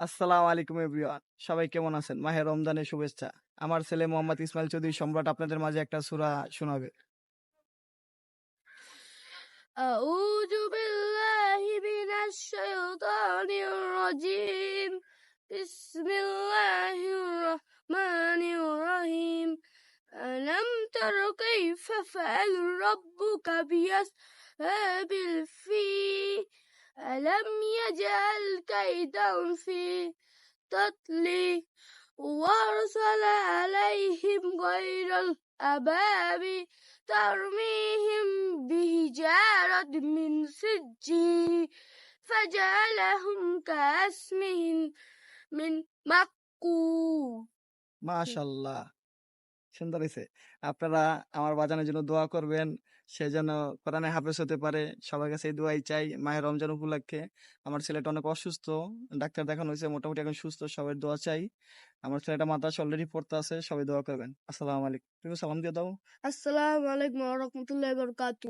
আসসালামু আলাইকুম এভরিওয়ান সবাই কেমন আছেন মাহে রমজানের শুভেচ্ছা আমার ছেলে মোহাম্মদ ইসমাইল চৌধুরী সম্রাট আপনাদের মাঝে একটা সূরা শোনাবে أعوذ بالله من الشيطان الرجيم بسم الله الرحمن الرحيم ألم تر كيف فعل ربك بأصحاب الفيل ألم يجعل كيدهم في تطلي وأرسل عليهم غير الأباب ترميهم بهجارة من سجي فجعلهم كأسمهم من مقود ما شاء الله. সুন্দর হয়েছে আপনারা আমার বাজানোর জন্য দোয়া করবেন সে যেন কোরআনে হাফেজ হতে পারে, সবার কাছে এই দোয়াই চাই। মায়ের রমজান উপলক্ষে আমার ছেলেটা অনেক অসুস্থ, ডাক্তার দেখানো হয়েছে, মোটামুটি এখন সুস্থ, সবাই দোয়া চাই। আমার ছেলেটা মাদ্রাস অলরেডি পড়তে আছে, সবাই দোয়া করবেন। আসসালামু আলাইকুম। তুমি সালাম দিয়ে দাও? আসসালামু আলাইকুম ওয়া রাহমাতুল্লাহি ওয়া বারাকাতু